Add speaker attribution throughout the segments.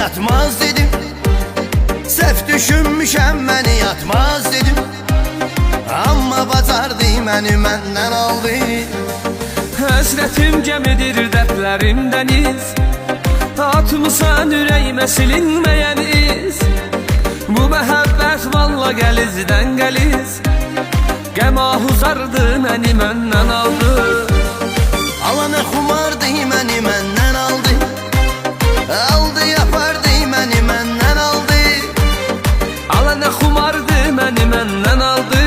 Speaker 1: yatmaz dedim. Səhv düşünmüşəm məni yatmaz dedim. Amma bacardı məni məndən aldı
Speaker 2: Həsrətim gəmidir dərdlərim dəniz Atmısan ürəyimə silinməyən iz? Bu məhəbbət valla gəlizdən gəliz Qəmah uzardı məni məndən aldı.
Speaker 1: Alana xumardı məni məndən
Speaker 2: Ala nə xumardı məni məndən Aldı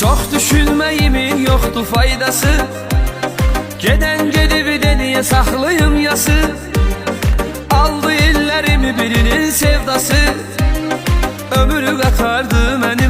Speaker 2: Çox düşünməyimin yoxdur faydası. Gedən gedib dediyə saxlayım yası? Aldı illərimi birinin sevdası. Ömrü qatardı məni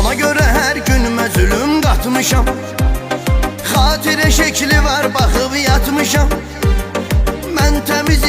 Speaker 1: Ona göre her günüme zulüm katmışam. Hatire şekli var bakıp yatmışam. Ben temiz